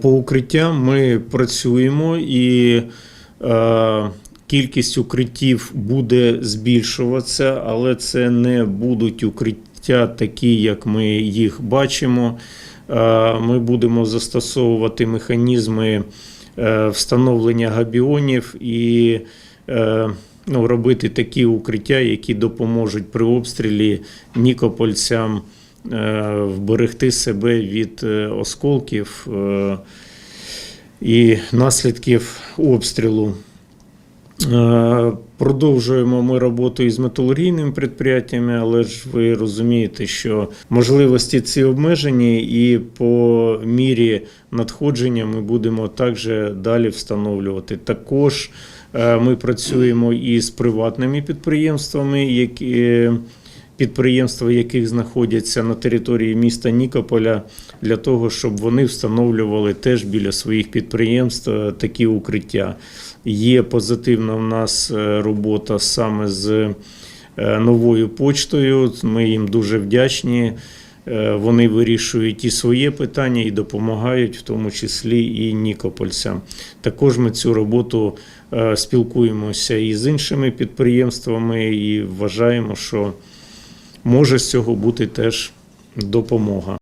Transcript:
По укриттям ми працюємо і е, кількість укриттів буде збільшуватися, але це не будуть укриття такі, як ми їх бачимо. Е, ми будемо застосовувати механізми е, встановлення габіонів і е, ну, робити такі укриття, які допоможуть при обстрілі нікопольцям вберегти себе від е, осколків е, і наслідків обстрілу. Е, Продовжуємо ми роботу із металургійними підприємствами, але ж ви розумієте, що можливості ці обмежені, і по мірі надходження ми будемо також далі встановлювати. Також е, ми працюємо із приватними підприємствами, які підприємства, яких знаходяться на території міста Нікополя, для того, щоб вони встановлювали теж біля своїх підприємств е, такі укриття. Є позитивна в нас е, робота саме з е, новою почтою. Ми їм дуже вдячні. Вони вирішують і своє питання, і допомагають, в тому числі і нікопольцям. Також ми цю роботу спілкуємося і з іншими підприємствами, і вважаємо, що може з цього бути теж допомога.